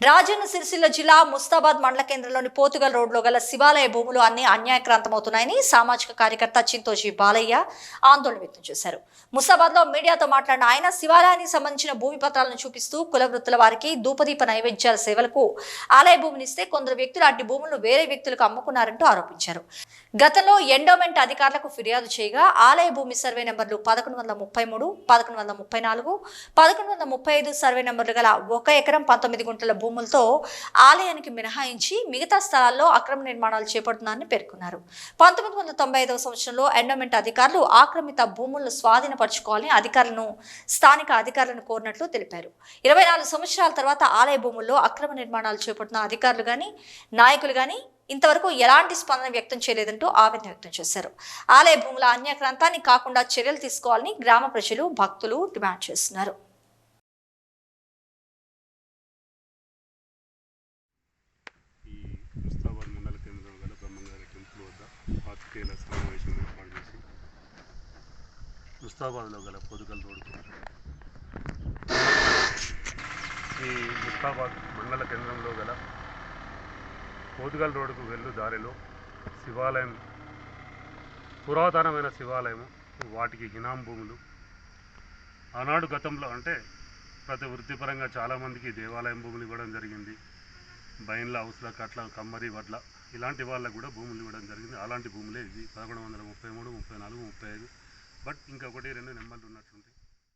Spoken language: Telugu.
రాజన్న సిరిసిల్ల జిల్లా ముస్తాబాద్ మండల కేంద్రంలోని పోతుగల్ రోడ్లో గల శివాలయ భూములు అన్ని అన్యాయక్రాంతమవుతున్నాయని సామాజిక కార్యకర్త చింతోజీ బాలయ్య ఆందోళన వ్యక్తం చేశారు. ముస్తాబాద్లో మీడియాతో మాట్లాడిన ఆయన శివాలయానికి సంబంధించిన భూమి పత్రాలను చూపిస్తూ కుల వృత్తుల వారికి ధూపదీప నైవేద్యాల సేవలకు ఆలయ భూమిని ఇస్తే కొందరు వ్యక్తులు అట్టి భూములను వేరే వ్యక్తులకు అమ్ముకున్నారంటూ ఆరోపించారు. గతంలో ఎండోమెంట్ అధికారులకు ఫిర్యాదు చేయగా ఆలయ భూమి సర్వే నెంబర్లు పదకొండు వందల ముప్పై మూడు పదకొండు వందల ముప్పై నాలుగు పదకొండు వందల ముప్పై ఐదు సర్వే నెంబర్లు గల ఒక ఎకరం పంతొమ్మిది గుంటల భూమి భూములతో ఆలయానికి మినహాయించి మిగతా స్థలాల్లో అక్రమ నిర్మాణాలు చేపడుతున్నారని పేర్కొన్నారు. పంతొమ్మిది వందల తొంభై ఐదవ సంవత్సరంలో ఎండోమెంట్ అధికారులు ఆక్రమిత భూములను స్వాధీనపరచుకోవాలని అధికారులను స్థానిక అధికారులను కోరినట్లు తెలిపారు. ఇరవై నాలుగు సంవత్సరాల తర్వాత ఆలయ భూముల్లో అక్రమ నిర్మాణాలు చేపడుతున్న అధికారులు కానీ నాయకులు కానీ ఇంతవరకు ఎలాంటి స్పందన వ్యక్తం చేయలేదంటూ ఆవేదన వ్యక్తం చేశారు. ఆలయ భూముల అన్యక్రాంతాన్ని కాకుండా చర్యలు తీసుకోవాలని గ్రామ ప్రజలు భక్తులు డిమాండ్ చేస్తున్నారు ఈ ముస్తాబాద్ మండల కేంద్రం గల బ్రహ్మంగారి టెంపుల్ వద్ద పాతికేయుల సమావేశం ఏర్పాటు చేసి. ముస్తాబాద్లో గల పొదుగల్ రోడ్డు. ఈ ముస్తాబాద్ మండల కేంద్రంలో గల పోతుగల్ రోడ్డుకు వెళ్ళు దారిలో శివాలయం పురాతనమైన శివాలయము వాటికి హినాం భూములు. ఆనాడు గతంలో అంటే ప్రతి వృత్తిపరంగా చాలామందికి దేవాలయం భూములు ఇవ్వడం జరిగింది. బైన్ల హౌస్ల కట్ల కమ్మరి వడ్ల. ఇలాంటి వాళ్ళకు కూడా భూములు ఇవ్వడం జరిగింది. అలాంటి భూములే ఇది పదకొండు వందల ముప్పై మూడు ముప్పై నాలుగు ముప్పై ఐదు. బట్ ఇంకొకటి రెండు నెంబర్లు ఉన్నట్లుంటాయి